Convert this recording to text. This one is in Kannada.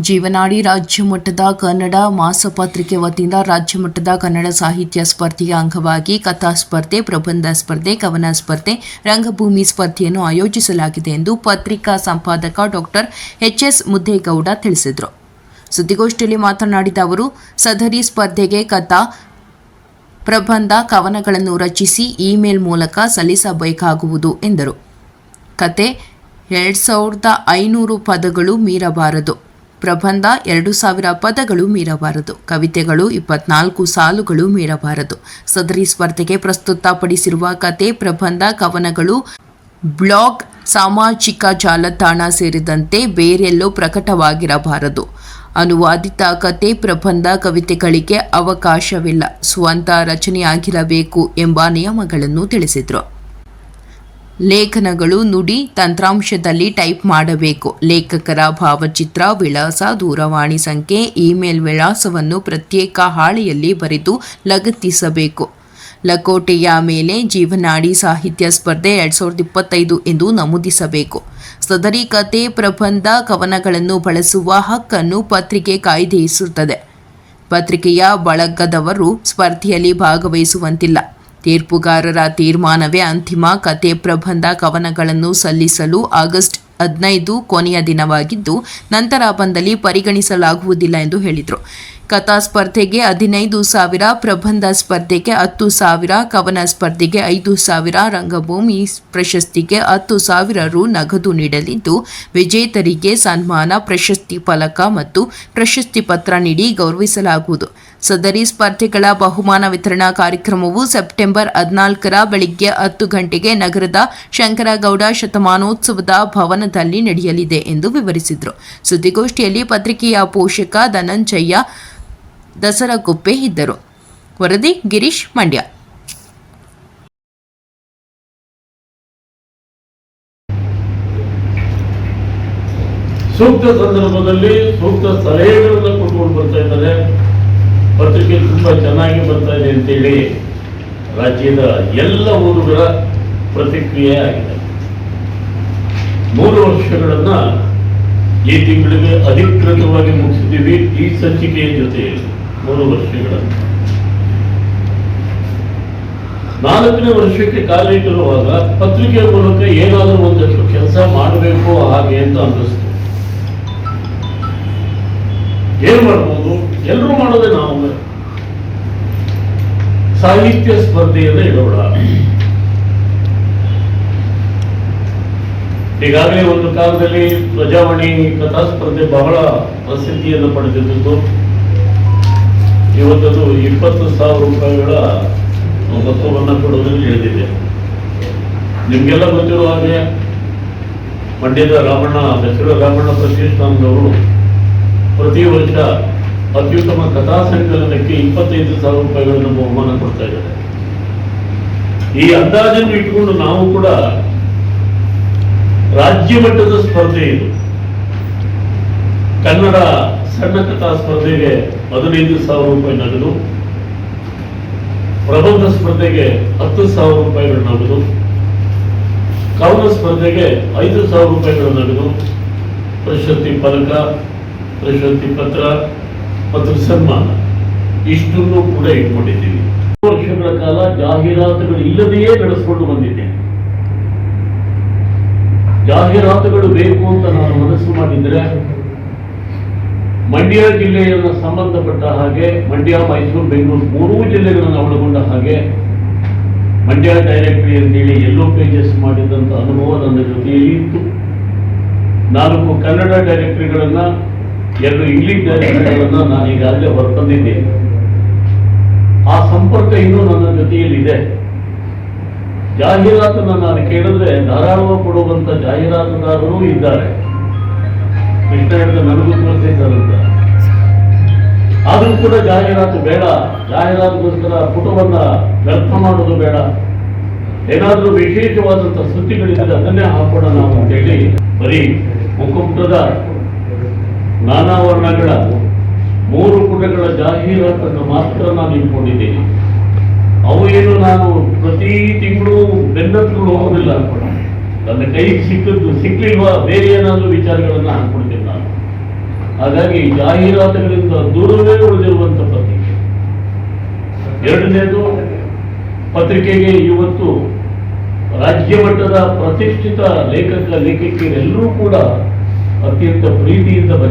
ಜೀವನಾಡಿ ರಾಜ್ಯ ಮಟ್ಟದ ಕನ್ನಡ ಮಾಸಪತ್ರಿಕೆ ವತಿಯಿಂದ ರಾಜ್ಯ ಮಟ್ಟದ ಕನ್ನಡ ಸಾಹಿತ್ಯ ಸ್ಪರ್ಧೆಯ ಅಂಗವಾಗಿ ಕಥಾ ಸ್ಪರ್ಧೆ, ಪ್ರಬಂಧ ಸ್ಪರ್ಧೆ, ಕವನ ಸ್ಪರ್ಧೆ, ರಂಗಭೂಮಿ ಸ್ಪರ್ಧೆಯನ್ನು ಆಯೋಜಿಸಲಾಗಿದೆ ಎಂದು ಪತ್ರಿಕಾ ಸಂಪಾದಕ ಡಾಕ್ಟರ್ ಎಚ್ ಎಸ್ ಮುದ್ದೇಗೌಡ ತಿಳಿಸಿದರು. ಸುದ್ದಿಗೋಷ್ಠಿಯಲ್ಲಿ ಮಾತನಾಡಿದ ಅವರು, ಸದರಿ ಸ್ಪರ್ಧೆಗೆ ಕಥಾ, ಪ್ರಬಂಧ, ಕವನಗಳನ್ನು ರಚಿಸಿ ಇಮೇಲ್ ಮೂಲಕ ಸಲ್ಲಿಸಬೇಕಾಗುವುದು ಎಂದರು. ಕತೆ ಎರಡು ಸಾವಿರದ ಐನೂರು ಪದಗಳು ಮೀರಬಾರದು. ಪ್ರಬಂಧ ಎರಡು ಸಾವಿರ ಪದಗಳು ಮೀರಬಾರದು. ಕವಿತೆಗಳು ಇಪ್ಪತ್ನಾಲ್ಕು ಸಾಲುಗಳು ಮೀರಬಾರದು. ಸದರಿ ಸ್ಪರ್ಧೆಗೆ ಪ್ರಸ್ತುತಪಡಿಸಿರುವ ಕತೆ, ಪ್ರಬಂಧ, ಕವನಗಳು, ಬ್ಲಾಗ್, ಸಾಮಾಜಿಕ ಜಾಲತಾಣ ಸೇರಿದಂತೆ ಬೇರೆಲ್ಲೋ ಪ್ರಕಟವಾಗಿರಬಾರದು. ಅನುವಾದಿತ ಕತೆ, ಪ್ರಬಂಧ, ಕವಿತೆಗಳಿಗೆ ಅವಕಾಶವಿಲ್ಲ. ಸ್ವಂತ ರಚನೆಯಾಗಿರಬೇಕು ಎಂಬ ನಿಯಮಗಳನ್ನು ತಿಳಿಸಿದರು. ಲೇಖನಗಳು ನುಡಿ ತಂತ್ರಾಂಶದಲ್ಲಿ ಟೈಪ್ ಮಾಡಬೇಕು. ಲೇಖಕರ ಭಾವಚಿತ್ರ, ವಿಳಾಸ, ದೂರವಾಣಿ ಸಂಖ್ಯೆ, ಇಮೇಲ್ ವಿಳಾಸವನ್ನು ಪ್ರತ್ಯೇಕ ಹಾಳೆಯಲ್ಲಿ ಬರೆದು ಲಗತ್ತಿಸಬೇಕು. ಲಕೋಟೆಯ ಮೇಲೆ ಜೀವನಾಡಿ ಸಾಹಿತ್ಯ ಸ್ಪರ್ಧೆ ಎರಡು ಸಾವಿರದ ಇಪ್ಪತ್ತೈದು ಎಂದು ನಮೂದಿಸಬೇಕು. ಸದರಿ ಕತೆ ಪ್ರಬಂಧ, ಕವನಗಳನ್ನು ಬಳಸುವ ಹಕ್ಕನ್ನು ಪತ್ರಿಕೆ ಕಾಯ್ದೆಯಿಸುತ್ತದೆ. ಪತ್ರಿಕೆಯ ಬಳಗದವರು ಸ್ಪರ್ಧೆಯಲ್ಲಿ ಭಾಗವಹಿಸುವಂತಿಲ್ಲ. ತೀರ್ಪುಗಾರರ ತೀರ್ಮಾನವೇ ಅಂತಿಮ. ಕತೆ ಪ್ರಬಂಧ ಕವನಗಳನ್ನು ಸಲ್ಲಿಸಲು ಆಗಸ್ಟ್ ಹದಿನೈದು ಕೊನೆಯ ದಿನವಾಗಿದ್ದು, ನಂತರ ಬಂದಲ್ಲಿ ಪರಿಗಣಿಸಲಾಗುವುದಿಲ್ಲ ಎಂದು ಹೇಳಿದರು. ಕಥಾ ಸ್ಪರ್ಧೆಗೆ ಹದಿನೈದು ಸಾವಿರ, ಪ್ರಬಂಧ ಸ್ಪರ್ಧೆಗೆ ಹತ್ತು ಸಾವಿರ, ಕವನ ಸ್ಪರ್ಧೆಗೆ ಐದು ಸಾವಿರ, ರಂಗಭೂಮಿ ಪ್ರಶಸ್ತಿಗೆ ಹತ್ತು ಸಾವಿರ ರು ನಗದು ನೀಡಲಿದ್ದು, ವಿಜೇತರಿಗೆ ಸನ್ಮಾನ, ಪ್ರಶಸ್ತಿ ಫಲಕ ಮತ್ತು ಪ್ರಶಸ್ತಿ ಪತ್ರ ನೀಡಿ ಗೌರವಿಸಲಾಗುವುದು. ಸದರಿ ಸ್ಪರ್ಧೆಗಳ ಬಹುಮಾನ ವಿತರಣಾ ಕಾರ್ಯಕ್ರಮವು ಸೆಪ್ಟೆಂಬರ್ ಹದಿನಾಲ್ಕರ ಬೆಳಿಗ್ಗೆ ಹತ್ತು ಗಂಟೆಗೆ ನಗರದ ಶಂಕರಗೌಡ ಶತಮಾನೋತ್ಸವದ ಭವನದಲ್ಲಿ ನಡೆಯಲಿದೆ ಎಂದು ವಿವರಿಸಿದರು ಸುದ್ದಿಗೋಷ್ಠಿಯಲ್ಲಿ ಪತ್ರಿಕೆಯ ಪೋಷಕ ಧನಂಜಯ್ಯ ದಸರಗುಪ್ಪೆ ಇದ್ದರು ವರದಿ ಗಿರೀಶ್ ಮಂಡ್ಯ ಸೂಕ್ತ ಸಂದರ್ಭದಲ್ಲಿ ಸೂಕ್ತ ಸಲಹೆಗಳನ್ನು ಕೊಟ್ಕೊಂಡು ಬರ್ತಾ ಇದ್ದಾರೆ. ಪತ್ರಿಕೆ ತುಂಬಾ ಚೆನ್ನಾಗಿ ಬರ್ತಾ ಇದೆ ಅಂತೇಳಿ ರಾಜ್ಯದ ಎಲ್ಲ ಊರುಗಳ ಪ್ರತಿಕ್ರಿಯೆ ಆಗಿದೆ. ಮೂರು ವರ್ಷಗಳನ್ನ ಈ ತಿಂಗಳಿಗೆ ಅಧಿಕೃತವಾಗಿ ಮುಗಿಸಿದ್ದೀವಿ ಈ ಸಂಚಿಕೆಯ ಜೊತೆಯಲ್ಲಿ ಮೂರು ವರ್ಷಗಳನ್ನು. ನಾಲ್ಕನೇ ವರ್ಷಕ್ಕೆ ಕಾಲಿಟ್ಟಿರುವಾಗ ಪತ್ರಿಕೆಯ ಮೂಲಕ ಏನಾದರೂ ಒಂದಷ್ಟು ಕೆಲಸ ಮಾಡಬೇಕು ಹಾಗೆ ಅಂತ ಅನ್ನಿಸ್ತು. ಏನ್ ಮಾಡ್ಬೋದು? ಎಲ್ಲರೂ ಮಾಡೋದೇ ನಾವು. ಸಾಹಿತ್ಯ ಸ್ಪರ್ಧೆಯನ್ನು ಇಡೋಣ. ಈಗಾಗಲೇ ಒಂದು ಕಾಲದಲ್ಲಿ ಪ್ರಜಾವಾಣಿ ಕಥಾ ಸ್ಪರ್ಧೆ ಬಹಳ ಪ್ರಸಿದ್ಧಿಯನ್ನು ಪಡೆದಿದ್ದು, ಇವತ್ತದು ಇಪ್ಪತ್ತು ಸಾವಿರ ರೂಪಾಯಿಗಳ ಮೊತ್ತವನ್ನು ಕೊಡುವುದನ್ನು ಹೇಳಿದೆ. ನಿಮಗೆಲ್ಲ ಗೊತ್ತಿರುವ ಹಾಗೆ ಮಂಡ್ಯದ ರಾಮಣ್ಣ ಹೆಸರು ರಾಮಣ್ಣ ಪ್ರತಿಷ್ಠಾನದವರು ಪ್ರತಿ ವರ್ಷ ಅತ್ಯುತ್ತಮ ಕಥಾ ಸಂಕಲನಕ್ಕೆ ಇಪ್ಪತ್ತೈದು ಸಾವಿರ ರೂಪಾಯಿಗಳನ್ನು ಬಹುಮಾನ ಕೊಡ್ತಾ ಇದ್ದಾರೆ. ಈ ಅಂದಾಜನ್ನು ಇಟ್ಕೊಂಡು ನಾವು ಕೂಡ ರಾಜ್ಯ ಮಟ್ಟದ ಸ್ಪರ್ಧೆ ಇದು. ಕನ್ನಡ ಸಣ್ಣ ಕಥಾ ಸ್ಪರ್ಧೆಗೆ ಹದಿನೈದು ಸಾವಿರ ರೂಪಾಯಿ ನಗದು. ಪ್ರಬಂಧ ಸ್ಪರ್ಧೆಗೆ ಹತ್ತು ಸಾವಿರ ರೂಪಾಯಿಗಳ ನಗದು. ಕವನ ಸ್ಪರ್ಧೆಗೆ ಐದು ಸಾವಿರ ರೂಪಾಯಿಗಳ ನಗದು. ಪ್ರಶಸ್ತಿ ಫಲಕ ಪ್ರಶಸ್ತಿ ಪತ್ರ ಮತ್ತು ಸನ್ಮಾನ. ಇಷ್ಟನ್ನು ಕೂಡ ಇಟ್ಕೊಂಡಿದ್ದೀವಿ. ವರ್ಷಗಳ ಕಾಲ ಜಾಹೀರಾತುಗಳು ಇಲ್ಲದೆಯೇ ನಡೆಸಿಕೊಂಡು ಬಂದಿದ್ದೇನೆ ಜಾಹೀರಾತುಗಳು ಬೇಕು ಅಂತ ನಾನು ಮನಸ್ಸು ಮಾಡಿದ್ರೆ ಮಂಡ್ಯ ಜಿಲ್ಲೆಯನ್ನು ಸಂಬಂಧಪಟ್ಟ ಹಾಗೆ ಮಂಡ್ಯ, ಮೈಸೂರು, ಬೆಂಗಳೂರು ಮೂರೂ ಜಿಲ್ಲೆಗಳನ್ನು ಒಳಗೊಂಡ ಹಾಗೆ ಮಂಡ್ಯ ಡೈರೆಕ್ಟರಿ ಅಂತೇಳಿ ಎಲ್ಲೋ ಪೇಜಸ್ ಮಾಡಿದಂಥ ಅನುಭವ ನನ್ನ ಜೊತೆಯಲ್ಲಿ ಇತ್ತು ನಾಲ್ಕು ಕನ್ನಡ ಡೈರೆಕ್ಟರಿಗಳನ್ನ ಎರಡು ಇಂಗ್ಲಿಷ್ ಡೈರೆಕ್ಟರಿಗಳನ್ನ ನಾನು ಈಗಾಗಲೇ ಹೊರತಂದಿದ್ದೇನೆ ಆ ಸಂಪರ್ಕ ಇನ್ನೂ ನನ್ನ ಜೊತೆಯಲ್ಲಿದೆ. ಜಾಹೀರಾತನ್ನ ನಾನು ಕೇಳಿದ್ರೆ ಧಾರಾಳ ಕೊಡುವಂತ ಜಾಹೀರಾತುದಾರರು ಇದ್ದಾರೆ. ನನಗೂ ಅಂತ ಆದ್ರೂ ಕೂಡ ಜಾಹೀರಾತು ಬೇಡ. ಜಾಹೀರಾತುಗೋಸ್ಕರ ಪುಟವನ್ನ ವ್ಯರ್ಥ ಮಾಡೋದು ಬೇಡ. ಏನಾದ್ರೂ ವಿಶೇಷವಾದಂಥ ಸುದ್ದಿಗಳಿದ್ದರೆ ಅದನ್ನೇ ಹಾಕೋಣ ನಾವು ಅಂತೇಳಿ ಬರೀ ಮುಖಪುಟದ ನಾನಾ ವರ್ಣಗಳ ಮೂರು ಪುಟಗಳ ಜಾಹೀರಾತನ್ನು ಮಾತ್ರ ನಾನು ಇಟ್ಕೊಂಡಿದ್ದೇನೆ. ಅವು ಏನು ನಾನು ಪ್ರತಿ ತಿಂಗಳು ಬೆನ್ನತ್ಗಳು ಹೋಗೋದಿಲ್ಲ ನನ್ನ ಕೈಗೆ ಸಿಕ್ಕದ್ದು ಸಿಕ್ಲಿಲ್ವಾ? ಬೇರೆ ಏನಾದರೂ ವಿಚಾರಗಳನ್ನು ಹಾಕ್ಕೊಡ್ತೀನಿ ನಾನು. ಹಾಗಾಗಿ ಜಾಹೀರಾತುಗಳಿಂದ ದೂರವೇ ಉಳಿದಿರುವಂತ ಪತ್ರಿಕೆ. ಎರಡನೇದು, ಪತ್ರಿಕೆಗೆ ಇವತ್ತು ರಾಜ್ಯ ಮಟ್ಟದ ಪ್ರತಿಷ್ಠಿತ ಲೇಖಕ ಲೇಖಕಿಯರೆಲ್ಲರೂ ಕೂಡ ಅತ್ಯಂತ ಪ್ರೀತಿಯಿಂದ ಬರೀತಾರೆ.